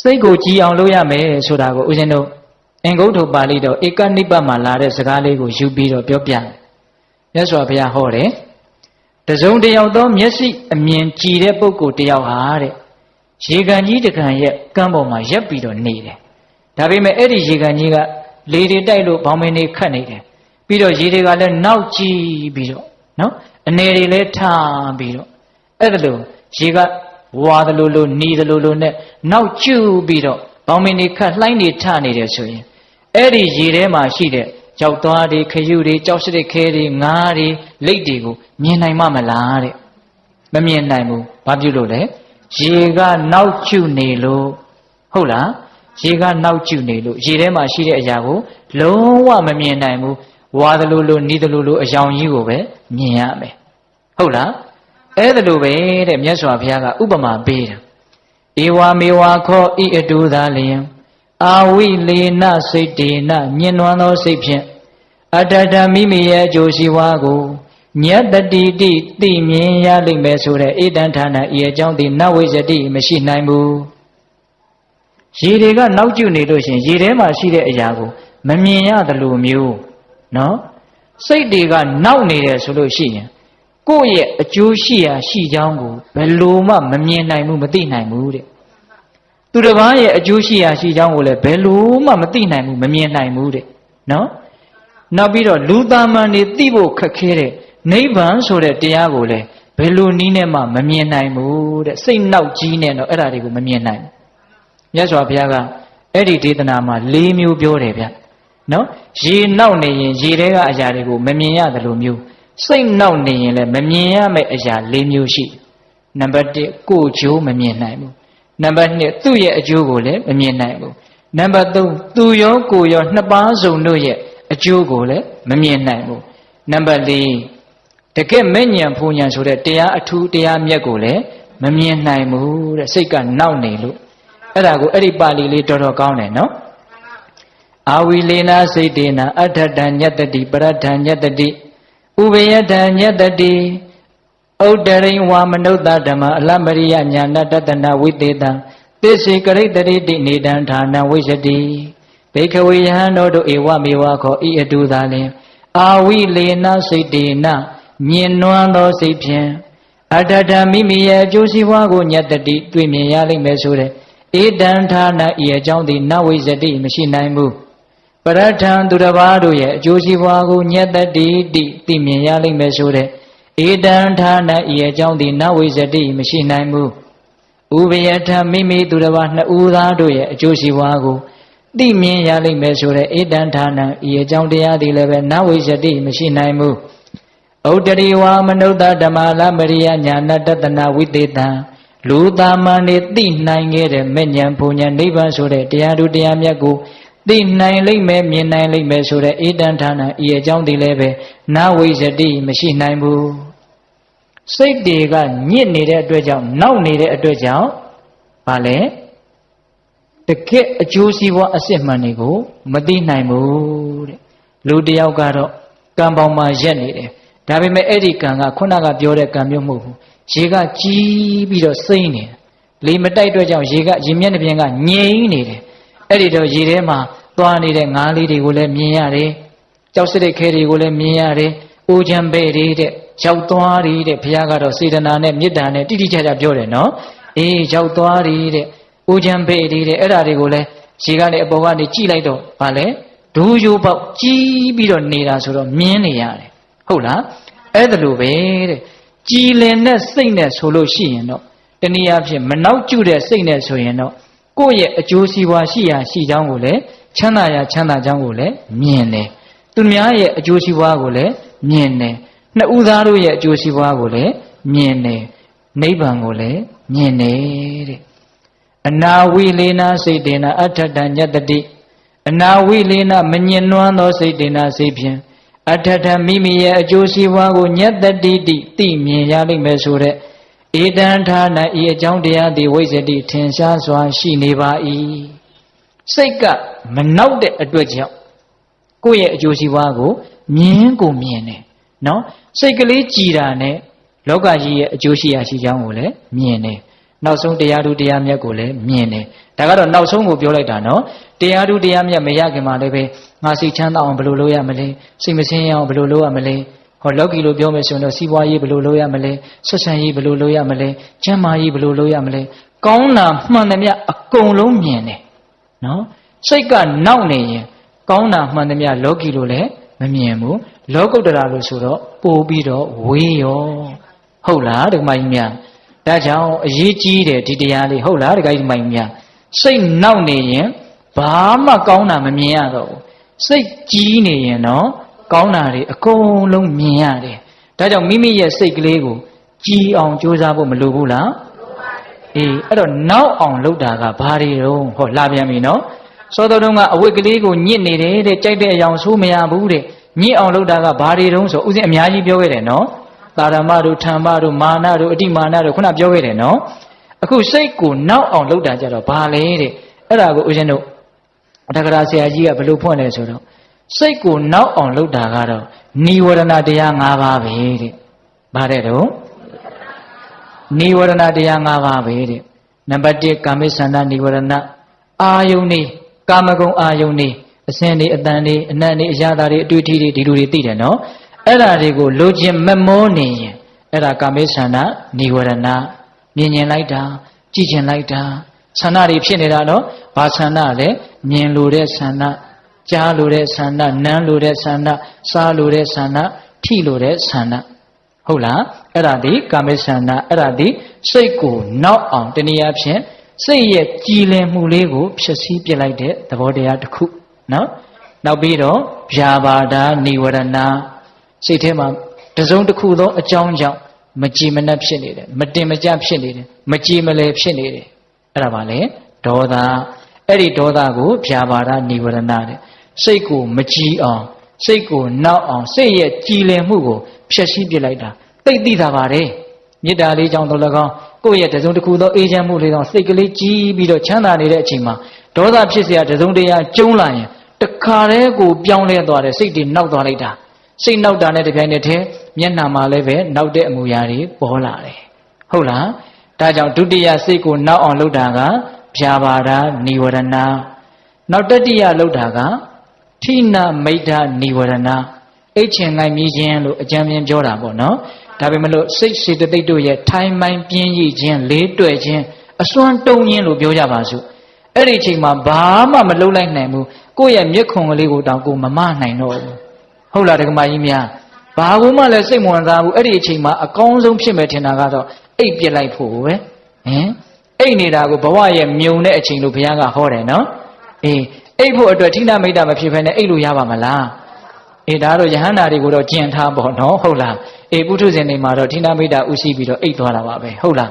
စိတ်ကိုကြည်အောင်လုပ်ရမယ်ဆိုတာကိုဦးဇင်းတို့အင်္ဂုတ္တပါဠိတော်ဧကနိပတ်မှာလာတဲ့စကားလေးကိုယူပြီးတော့ပြောပြတယ်မြတ်စွာဘုရားဟောတယ်တစုံတယောက်သောမျက်စိအမြင်ကြည်တဲ့ပုဂ္ဂိုလ်တယောက်ဟာတဲ့ရေကန်ကြီးတကန်ရဲ့ကမ်းပေါ်မှာရက်ပြီးတော့နေတယ်ဒါပေမဲ့အဲ့ဒီရေကန်ကြီးကလေတွေတိုက်လို့ဘောင်းမင်းတွေခတ်နေတယ်ပြီးတော့ရေတွေကလည်းနောက်ကြည့်ပြီးတော့နော်အနေတွေလည်းထားပြီးတော့အဲ့ဒါလို့ရေက ဝါသလိုလိုနီသလိုလိုနဲ့နောက်ကျူပြီးတော့ဘောင်းမင်းတွေခတ်လှိုင်းတွေထနေတယ်ဆိုရင်အဲ့ဒီရေထဲမှာရှိတဲ့ကြောက်သွားတွေခရုတွေကြောက်စရစ်ခဲတွေငါးတွေလိတ်တွေကိုမြင်နိုင်မှမလားတဲ့မမြင်နိုင်ဘူးဘာဖြစ်လို့လဲရေကနောက်ကျူနေလို့ဟုတ်လားရေကနောက်ကျနေလို့ရေထဲမှာရှိတဲ့အရာကိုလုံးဝမမြင်နိုင်ဘူးဝါသလိုလိုနီးသလိုလိုအယောင်ကြီးကိုပဲမြင်ရမယ်ဟုတ်လား အဲ့ဒါလိုပဲတဲ့မြတ်စွာဘုရားကဥပမာပေးတယ်ဧဝမေဝခောဤအတူသာလျင်အာဝိလေနစိတ်တေနညင်နွမ်းသောစိတ်ဖြင့်အတ္တတမိမိရဲ့အကျိုးရှိဝါကိုညတတိတိသိမြင်ရလိမ့်မယ်ဆိုတဲ့ဧတံဌာနဤအကြောင်းသည်နဝိဇ္ဇတိမရှိနိုင်ဘူးရေတွေကနောက်ကျနေလို့ရှိရင်ရေထဲမှာရှိတဲ့အရာကိုမမြင်ရသလိုမျိုးနော်စိတ်တွေကနောက်နေတယ်ဆိုလို့ရှိရင် ကိုယ့်ရဲ့အကျိုးရှိရာရှိကြောင်းကိုဘယ်လိုမှမမြင်နိုင်ဘူးမသိနိုင်ဘူးတဲ့သူတစ်ပါးရဲ့အကျိုးရှိရာရှိကြောင်းကိုလည်းဘယ်လိုမှမသိနိုင်ဘူးမမြင်နိုင်ဘူးတဲ့နော်နောက်ပြီးတော့လူသားမန်တွေသိဖို့ခက်ခဲတဲ့နိဗ္ဗာန်ဆိုတဲ့တရားကိုလည်းဘယ်လိုနည်းနဲ့မှမမြင်နိုင်ဘူးတဲ့စိတ်နောက်ကြီးနဲ့တော့အဲ့ဒါတွေကိုမမြင်နိုင်ဘူးမြတ်စွာဘုရားကအဲ့ဒီဒေသနာမှာ၄မျိုးပြောတယ်ဗျနော်ရေနောက်နေရင်ရေထဲကအရာတွေကိုမမြင်ရတယ်လို့မျိုး စိတ်နောက်နေရင်လည်းမမြင်ရမယ့်အရာ၄မျိုးရှိနံပါတ်1ကိုယ်ကျိုးမမြင်နိုင်ဘူးနံပါတ်2သူ့ရဲ့အကျိုးကိုလည်းမမြင်နိုင်ဘူးနံပါတ်3သူရောကိုယ်ရောနှစ်ပါးစုံတို့ရဲ့အကျိုးကိုလည်းမမြင်နိုင်ဘူးနံပါတ်4တကယ်မဲ့ညံဖူညံဆိုတဲ့တရားအထူးတရားမြတ်ကိုလည်းမမြင်နိုင်ဘူးတဲ့စိတ်ကနောက်နေလို့အဲ့ဒါကိုအဲ့ဒီပါဠိလေးတော်တော်ကောင်းတယ်နော်အာဝိလေနာစိတ်တေနာအဋ္ဌတံညတတိပရထံညတတိ ဥပယတံညတတိဥဒ္ဒရိဝါမနုဿဓမ္မအလမရိယညာဏတတနာဝိသေတံသစ္စေကရိတရိတိနေတံဌာနဝိသတိဘိခဝေယဟံတို့တို့ဧဝမေဝခောဤအတူသာလင်အာဝိလေနစိတ်တေနမြင်နွမ်းသောစိတ်ဖြင့်အတ္တတမိမိရဲ့အကျိုးစီးပွားကိုညတတိတွေ့မြင်ရလိမ့်မယ်ဆိုတဲ့ဧတံဌာနဤအကြောင်းသည်နဝိဇ္ဇတိမရှိနိုင်ဘူး ပရထံသူတစ်ပါးတို့ရဲ့အကျိုးစီးပွားကိုညတတိတိသိမြင်ရလိမ့်မယ်ဆိုတဲ့ဧတံဌာနဤအကြောင်းသည်နဝိဇ္ဇတိမရှိနိုင်ဘူးဥပယထမိမိသူတစ်ပါးနှစ်ဦးသားတို့ရဲ့အကျိုးစီးပွားကိုသိမြင်ရလိမ့်မယ်ဆိုတဲ့ဧတံဌာနဤအကြောင်းတရားသည်လည်းပဲနဝိဇ္ဇတိမရှိနိုင်ဘူးဥတ္တရိဝါမနုဿဓမ္မလမရိယညာဏတတနာဝိသေတံလူသားမန်နေသိနိုင်ခဲ့တဲ့မဲ့ညာဘုံညာနိဗ္ဗာန်ဆိုတဲ့တရားတို့တရားမြတ်ကို သိနိုင်လိမ့်မယ်မြင်နိုင်လိမ့်မယ်ဆိုတဲ့ဧတံဌာနဤအကြောင်းဒီလည်းပဲနာဝိဇ္ဇတိမရှိနိုင်ဘူးစိတ်တွေကညစ်နေတဲ့အတွက်ကြောင့်နောက်နေတဲ့အတွက်ကြောင့်ဘာလဲတကယ့်အကျိုးစီးပွားအစစ်မှန်တွေကိုမသိနိုင်ဘူးတဲ့လူတယောက်ကတော့ကံပေါင်းမှာရက်နေတယ်ဒါပေမဲ့အဲ့ဒီကံကခုနကပြောတဲ့ကံမျိုးမဟုတ်ဘူးရေကကြီးပြီးတော့စိမ့်နေတယ်လေမတိုက်အတွက်ကြောင့်ရေကရေမျက်နှာပြင်ကငြိမ်နေတယ် အဲ့ဒီတော့ရေထဲမှာသွားနေတဲ့ငါးလေးတွေကိုလည်းမြင်ရတယ်ကြောက်စရိတ်ခဲတွေကိုလည်းမြင်ရတယ်အိုချံပဲ့တွေတဲ့ရောက်သွားတွေတဲ့ဘုရားကတော့စေတနာနဲ့မေတ္တာနဲ့တိတိကျကျပြောတယ်နော်အေးရောက်သွားတွေတဲ့အိုချံပဲ့တွေတဲ့အဲ့ဒါတွေကိုလည်းရေကနေအပေါ်ကနေကြည့်လိုက်တော့ဗာလဲဒူးရိုးပေါက်ကြီးပြီးတော့နေတာဆိုတော့မြင်နေရတယ်ဟုတ်လားအဲ့ဒါလိုပဲတဲ့ကြည်လင်တဲ့စိတ်နဲ့ဆိုလို့ရှိရင်တော့တနည်းအားဖြင့်မနောက်ကျတဲ့စိတ်နဲ့ဆိုရင်တော့ ကိုယ့်ရဲ့အကျိုးစီးပွားရှိရာရှိကြောင်းကိုလည်းချမ်းသာရာချမ်းသာကြောင်းကိုလည်းမြင်တယ်သူများရဲ့အကျိုးစီးပွားကိုလည်းမြင်တယ်နှစ်ဦးသားတို့ရဲ့အကျိုးစီးပွားကိုလည်းမြင်တယ်နိဗ္ဗာန်ကိုလည်းမြင်တယ်တဲ့အနာဝိလေနာစိတ်တေနာအဋ္ဌတညတတိအနာဝိလေနာမညင်နွမ်းသောစိတ်တေနာစိတ်ဖြင့်အထထမိမိရဲ့အကျိုးစီးပွားကိုညက်တတိတိသိမြင်ရလိမ့်မယ်ဆိုတဲ့ ဧတံဌာနဤအကြောင်းတရားသည်ဝိဇ္ဇတိထင်ရှားစွာရှိနေပါ၏စိတ်ကမနောက်တဲ့အတွက်ကြောင့်ကိုယ့်ရဲ့အကျိုးစီးပွားကိုမြင်ကိုမြင်တယ်နော်စိတ်ကလေးကြည်တာနဲ့လောကကြီးရဲ့အကျိုးရှိရာရှိကြောင်းကိုလည်းမြင်တယ်နောက်ဆုံးတရားသူတရားမြတ်ကိုလည်းမြင်တယ်ဒါကတော့နောက်ဆုံးကိုပြောလိုက်တာနော်တရားသူတရားမြတ်မရခင်မှာလည်းပဲငါစိတ်ချမ်းသာအောင်ဘယ်လိုလုပ်ရမလဲစိတ်မစင်းရအောင်ဘယ်လိုလုပ်ရမလဲ ဟောလောကီလိုပြောမယ်ဆိုရင်တော့စီးပွားရေးဘယ်လိုလုပ်ရမလဲဆက်ဆံရေးဘယ်လိုလုပ်ရမလဲကျန်းမာရေးဘယ်လိုလုပ်ရမလဲကောင်းတာမှန်တယ်မြတ်အကုန်လုံးမြင်တယ်နော်စိတ်ကနောက်နေရင်ကောင်းတာမှန်တယ်မြတ်လောကီလိုလည်းမမြင်ဘူးလောကုတ္တရာလို့ဆိုတော့ပို့ပြီးတော့ဝေးရောဟုတ်လားဒကမကြီးများဒါကြောင့်အရေးကြီးတယ်ဒီတရားလေးဟုတ်လားဒကာကြီးဒကမကြီးများစိတ်နောက်နေရင်ဘာမှကောင်းတာမမြင်ရတော့ဘူးစိတ်ကြီးနေရင်တော့ ကောင်းတာတွေအကုန်လုံးမြင်ရတယ်ဒါကြောင့်မိမိရဲ့စိတ်ကလေးကိုကြည်အောင်ကြိုးစားဖို့မလိုဘူးလားအေးအဲ့တော့နောက်အောင်လုပ်တာကဘာတွေတော့ဟောလာပြန်ပြီနော်စောတော်တုန်းကအဝိတ်ကလေးကိုညစ်နေတယ်တဲ့ကြိုက်တဲ့အယောင်ဆိုးမရဘူးတဲ့ညစ်အောင်လုပ်တာကဘာတွေတုံးဆိုဥစဉ်အများကြီးပြောခဲ့တယ်နော်တာရမတို့ထမ္မတို့မာနတို့အတိမာနတို့ခုနပြောခဲ့တယ်နော်အခုစိတ်ကိုနောက်အောင်လုပ်တာကြတော့ဘာလဲတဲ့အဲ့ဒါကိုဦးဇင်းတို့အထကရာဆရာကြီးကဘယ်လိုဖွင့်လဲဆိုတော့ စိတ်ကိုနောက်အောင်လုပ်တာကတော့နိဝရဏတရား၅ပါးပဲတဲ့ဗါတဲ့တော့နိဝရဏတရား၅ပါးပဲတဲ့နံပါတ်1ကာမိသန္တာနိဝရဏအာယုန်နေကာမဂုဏ်အာယုန်နေအစင်းနေအတန်နေအနတ်နေအရာသားတွေအတွေ့အထိတွေဒီလိုတွေသိတယ်နော်အဲ့ဒါတွေကိုလိုချင်မမောနေရင်အဲ့ဒါကာမိသန္တာနိဝရဏမြင်မြင်လိုက်တာကြည့်ကျင်လိုက်တာဆန္ဒတွေဖြစ်နေတာနော်ဘာဆန္ဒလဲမြင်လိုတဲ့ဆန္ဒ ကြားလိုတဲ့ဆန္ဒနမ်းလိုတဲ့ဆန္ဒစားလိုတဲ့ဆန္ဒထိလိုတဲ့ဆန္ဒဟုတ်လားအဲ့ဒါဒီကာမိဆန္ဒအဲ့ဒါဒီစိတ်ကိုနောက်အောင်တနည်းအားဖြင့်စိတ်ရဲ့ကြည်လင်မှုလေးကိုဖြည့်ဆည်းပြလိုက်တဲ့သဘောတရားတစ်ခုနော်နောက်ပြီးတော့ဗျာပါဒာနိဝရဏစိတ်ထဲမှာတစုံတစ်ခုသောအကြောင်းကြောင့်မကြည်မနှက်ဖြစ်နေတယ်မတင်မကြဖြစ်နေတယ်မကြည်မလဲဖြစ်နေတယ်အဲ့ဒါပါလေဒေါသအဲ့ဒီဒေါသကိုဗျာပါဒနိဝရဏတဲ့ စိတ်ကိုမကြည်အောင်စိတ်ကိုနောက်အောင်စိတ်ရဲ့ကြည်လင်မှုကိုဖျက်ဆီးပြလိုက်တာသိသိတာပါတယ်မေတ္တာလေးကြောင့်တော့၎င်းကိုယ့်ရဲ့တစုံတစ်ခုသောအေးချမ်းမှုလေးကြောင့်စိတ်ကလေးကြီးပြီးတော့ချမ်းသာနေတဲ့အချိန်မှာဒေါသဖြစ်เสียတစုံတရာကျုံးလာရင်တခါတည်းကိုပြောင်းလဲသွားတယ်စိတ်တွေနောက်သွားလိုက်တာစိတ်နောက်တာနဲ့တပြိုင်နက်တည်းမျက်နှာမှာလည်းပဲနောက်တဲ့အမူအရာတွေပေါ်လာတယ်ဟုတ်လားဒါကြောင့်ဒုတိယစိတ်ကိုနောက်အောင်လုပ်တာကဖြာပါဒာနိဝရဏနောက်တတိယလုပ်တာက ထိနာမိဋ္ဌနိဝရဏအိတ်ချင်ငိုင်မြည်ခြင်းလို့အကြံဉာဏ်ပြောတာပေါ့နော်ဒါပေမဲ့လို့စိတ်စေတသိက်တို့ရဲ့ထိုင်မိုင်းပြင်းရည်ခြင်းလေးတွေ့ခြင်းအစွမ်းတုံခြင်းလို့ပြောကြပါစို့အဲ့ဒီအချိန်မှာဘာမှမလုပ်လိုက်နိုင်ဘူးကိုယ့်ရဲ့မျက်ခုံကလေးကိုတောင်ကိုမမနိုင်တော့ဘူးဟုတ်လားဒကမကြီးများဘာကူမှလည်းစိတ်မဝင်စားဘူးအဲ့ဒီအချိန်မှာအကောင်းဆုံးဖြစ်မယ်ထင်တာကတော့အိတ်ပြစ်လိုက်ဖို့ပဲဟင်အိတ်နေတာကိုဘဝရဲ့မြုံတဲ့အချိန်လို့ဘုရားကဟောတယ်နော်အေး အိတ်ဖို့အတွက်ဌိနမိတ်တာမဖြစ်ဘဲနဲ့အိတ်လို့ရပါမလားအေးဒါတော့ယဟန္တာတွေကိုတော့ကျင်ထားပေါ့နော်ဟုတ်လားအေးပုထုဇဉ်တွေမှာတော့ဌိနမိတ်တာဥရှိပြီးတော့အိတ်သွားတာပါပဲဟုတ်လား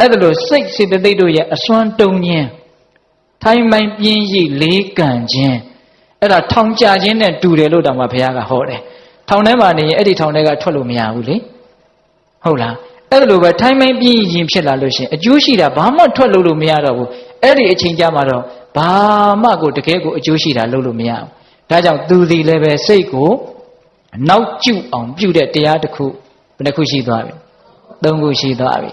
အဲ့ဒါလို့စိတ်စေတသိက်တို့ရဲ့အစွမ်းတုံခြင်းထိုင်မိုင်ပြင်းရိပ်လေးကန်ခြင်းအဲ့ဒါထောင်ကြခြင်းနဲ့တူတယ်လို့တောင်မှဘုရားကဟောတယ်ထောင်ထဲမှာနေရင်အဲ့ဒီထောင်ထဲကထွက်လို့မရဘူးလေဟုတ်လားအဲ့လိုပဲထိုင်မိုင်းပြင်းရင်ဖြစ်လာလို့ရှင်အကျိုးရှိတာဘာမှထွက်လို့လို့မရတော့ဘူးအဲ့ဒီအချိန်ကြမှာတော့ ဘာမှကိုတကယ်ကိုအကျိုးရှိတာလုပ်လို့မရဘူးဒါကြောင့်သူစီလည်းပဲစိတ်ကိုနောက်ကျအောင်ပြုတဲ့တရားတစ်ခုဘယ်နှခုရှိသွားပြီသုံးခုရှိသွားပြီ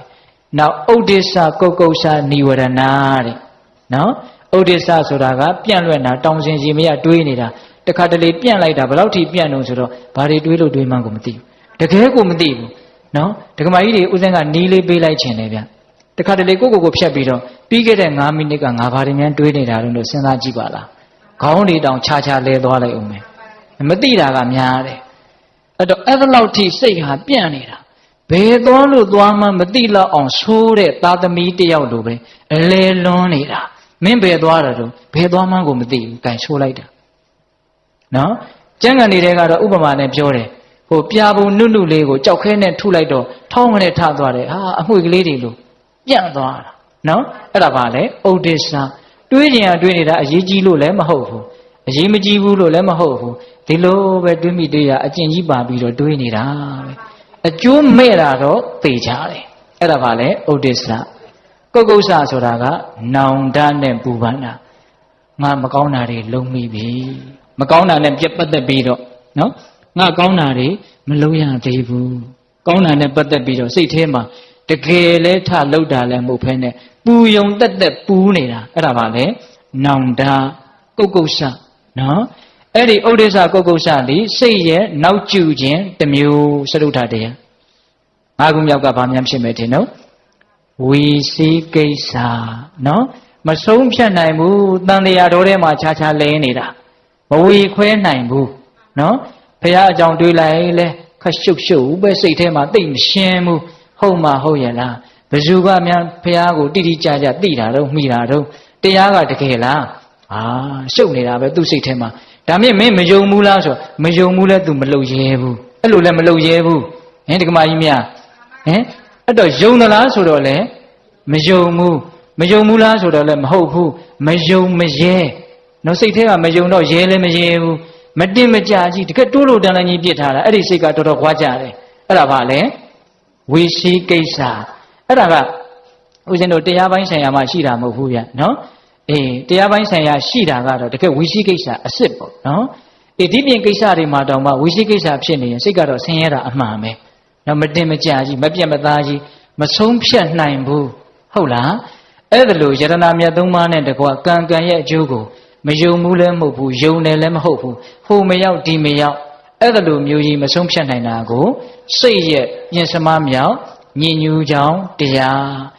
နောက်ဥဒိစ္စကုတ်ကုတ်စာនិဝရဏတဲ့နော်ဥဒိစ္စဆိုတာကပြန့်လွင့်တာတောင်စင်စီမရတွေးနေတာတခါတလေပြန့်လိုက်တာဘယ်လောက်ထိပြန့်တော့ဆိုတော့ဘာတွေတွေးလို့တွေးမှန်းကိုမသိဘူးတကယ်ကိုမသိဘူးနော်ဒကမာကြီးတွေဥစဉ်ကနီးလေးပေးလိုက်ခြင်းလေဗျ တခါတလေကိုကိုကိုဖြတ်ပြီးတော့ပြီးခဲ့တဲ့9မိနစ်ကငါဘာတွေများတွေးနေတာလို့စဉ်းစားကြည့်ပါလားခေါင်းတွေတောင်ခြားခြားလဲသွားလိုက်အောင်မယ်မသိတာကများတယ်အဲ့တော့အဲ့လောက်ထိစိတ်ဟာပြန့်နေတာဘယ်သွားလို့သွားမှမသိတော့အောင်ဆိုးတဲ့သာသမီတယောက်လိုပဲအလဲလွန်းနေတာမင်းဘယ်သွားတာတော့ဘယ်သွားမှကိုမသိဘူးကန်ဆိုးလိုက်တာနော်ကျမ်းဂန်တွေကတော့ဥပမာနဲ့ပြောတယ်ဟိုပြာပုံနုနုလေးကိုကြောက်ခဲနဲ့ထုလိုက်တော့ထောင်းကနေထသွားတယ်ဟာအမွှေကလေးတွေလို့ ပြန့်သွားတာနော်အဲ့ဒါပါလေဥဒိစ္စတွေးကြင်ရတွေးနေတာအရေးကြီးလို့လည်းမဟုတ်ဘူးအရေးမကြီးဘူးလို့လည်းမဟုတ်ဘူးဒီလိုပဲတွေးမိတွေးရအကျင့်ကြီးပါပြီးတော့တွေးနေတာပဲအကျိုးမဲ့တာတော့သိကြတယ်အဲ့ဒါပါလေဥဒိစ္စကုတ်ကုတ်ဆဆိုတာကနောင်တနဲ့ပူပန်းတာငါမကောင်းတာတွေလုံးမိပြီမကောင်းတာနဲ့ပြတ်ပတ်သက်ပြီးတော့နော်ငါကောင်းတာတွေမလုံးရသေးဘူးကောင်းတာနဲ့ပတ်သက်ပြီးတော့စိတ်ထဲမှာ တကယ်လဲထလောက်တာလည်းမဟုတ်ဖ ೇನೆ ပူယုံတက်တက်ပူးနေတာအဲ့ဒါပါလေနောင်တကုတ်ကုတ်ဆနော်အဲ့ဒီဥဒိစ္စကုတ်ကုတ်ဆသည်စိတ်ရဲ့နောက်ကျခြင်းတစ်မျိုးစရုထတရားငါးခုမြောက်ကဘာများဖြစ်မယ်ထင်နော်ဝီစီကိစ္စနော်မဆုံးဖြတ်နိုင်ဘူးတန်တရားတော်ထဲမှာခြားခြားလဲနေတာမဝီခွဲနိုင်ဘူးနော်ဖះအကြောင်းတွေးလိုက်လဲခက်ရှုပ်ရှုပ်ပဲစိတ်ထဲမှာတိတ်မရှင်းဘူး ဟုတ်မှဟုတ်ရဲ့လားဘယ်သူကများဖះကိုတိတိကျကျသိတာတော့မှီတာတော့တရားကတကယ်လားအာရှုပ်နေတာပဲသူ့စိတ်ထဲမှာဒါမြင့်မင်းမယုံဘူးလားဆိုမယုံဘူးလဲ तू မလုပ်ရဲဘူးအဲ့လိုလဲမလုပ်ရဲဘူးဟင်ဒီကမာကြီးမြဟင်အဲ့တော့ယုံသလားဆိုတော့လဲမယုံဘူးမယုံဘူးလားဆိုတော့လဲမဟုတ်ဘူးမယုံမရဲနော်စိတ်ထဲကမယုံတော့ရဲလည်းမရဲဘူးမတင်မကြကြီးတကယ်တိုးလို့တန်တန်ကြီးပြစ်ထားတာအဲ့ဒီစိတ်ကတော်တော်ခွာကြတယ်အဲ့ဒါဘာလဲ ဝီရှိကိစ္စအဲ့ဒါကဦးဇင်းတို့တရားပိုင်းဆိုင်ရာမှာရှိတာမဟုတ်ဘူးဗျနော်အေးတရားပိုင်းဆိုင်ရာရှိတာကတော့တကယ်ဝီရှိကိစ္စအစ်စ်ပေါ့နော်အေးဒီပြင်ကိစ္စတွေမှာတောင်မှဝီရှိကိစ္စဖြစ်နေရင်စိတ်ကတော့ဆင်းရဲတာအမှန်ပဲနော်မတင်မကြကြီးမပြတ်မသားကြီးမဆုံးဖြတ်နိုင်ဘူးဟုတ်လားအဲ့ဒါလို့ယရနာမြတ်သုံးပါးနဲ့တကွာကံကံရဲ့အကျိုးကိုမယုံဘူးလည်းမဟုတ်ဘူးယုံတယ်လည်းမဟုတ်ဘူးဟိုမရောက်ဒီမရောက်အဲ့ဒါလိုမျိုးကြီးမဆုံးဖြတ်နိုင်တာကို စိတ်ရဲ့ပြင်စမမြောက်ညင်ညူးကြောင်းတရား